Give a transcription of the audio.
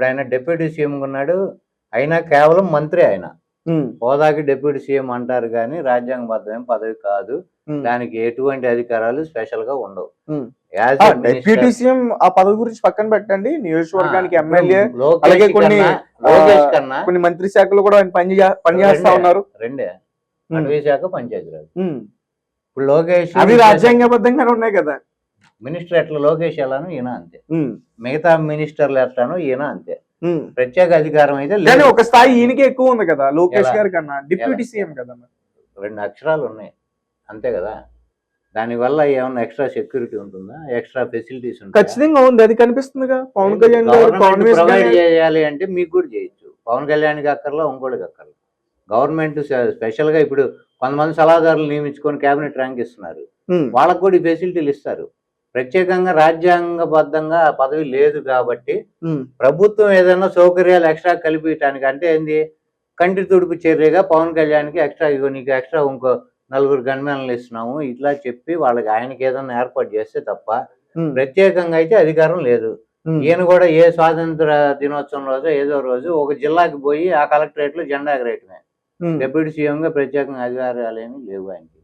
ఇప్పుడు ఆయన deputy CM ఉన్నాడు. అయినా కేవలం మంత్రి ఆయన. హోదాకి డిప్యూటీ సీఎం అంటారు కానీ రాజ్యాంగబద్ధమైన పదవి కాదు. దానికి ఎటువంటి అధికారాలు స్పెషల్గా ఉండవు డిప్యూటీ సీఎం ఆ పదవి గురించి పక్కన పెట్టండి. నియోజకవర్గానికి ఎమ్మెల్యే అలాగే కొన్ని, కన్నా- మంత్రి శాఖలు కూడా ఆయన పని చే- పని చేస్తా రెండే. ఉన్నారు. రెండే. అటవీ శాఖ పంచాయతీరాజ్. ఇప్పుడు లోకేష్ అవి రాజ్యాంగబద్ధంగానే ఉన్నాయి కదా. మినిస్టర్ ఎట్లా లోకేష్ ఎలానో ఈయన అంతే. మిగతా మినిస్టర్లు ఎట్లానో ఈయన అంతే. ప్రత్యేక అధికారం అయితే లేదు. ఒక స్థాయి ఈయనకే ఎక్కువ ఉంది కదా లోకేష్? గారి కన్నా. డిప్యూటీ? సీఎం కదా. రెండు అక్షరాలు ఉన్నాయి. అంతే కదా? దానివల్ల ఏమన్నా ఎక్స్ట్రా సెక్యూరిటీ ఉంటుందా? ఎక్స్ట్రా ఫెసిలిటీస్ ఉంటాయా ఖచ్చితంగా ఉంది. అది కనిపిస్తుందిగా. పవన్ కళ్యాణ్ ప్రొవైడ్ చేయాలి అంటే మీకు కూడా చేయొచ్చు. పవన్ కళ్యాణ్కి అక్కర్లా ఇంకోటికి అక్కర్లా. గవర్నమెంట్ స్పెషల్గా ఇప్పుడు కొంతమంది సలహాదారులు నియమించుకొని కేబినెట్ ర్యాంక్ ఇస్తున్నారు. వాళ్ళకు కూడా ఈ ఫెసిలిటీలు ఇస్తారు. ప్రత్యేకంగా రాజ్యాంగబద్ధంగా పదవి లేదు కాబట్టి ప్రభుత్వం ఏదైనా సౌకర్యాలు ఎక్స్ట్రా కల్పించడానికి అంటే ఏంది? కంటి తుడుపు చర్యగా పవన్ కళ్యాణ్కి ఎక్స్ట్రా ఇగో నీకు ఎక్స్ట్రా ఇంకో నలుగురు గన్మెన్లు ఇస్తున్నాము ఇట్లా చెప్పి వాళ్ళకి ఆయనకి ఏదైనా ఏర్పాటు చేస్తే తప్ప ప్రత్యేకంగా అయితే అధికారం లేదు. ఈయన కూడా ఏ స్వాతంత్ర దినోత్సవం రోజు ఏదో రోజు ఒక జిల్లాకి పోయి ఆ కలెక్టరేట్లో జెండా ఎగరేయటమే. డిప్యూటీ సీఎం గా ప్రత్యేకంగా అధికారాలు ఏమీ లేవు ఆయనకి.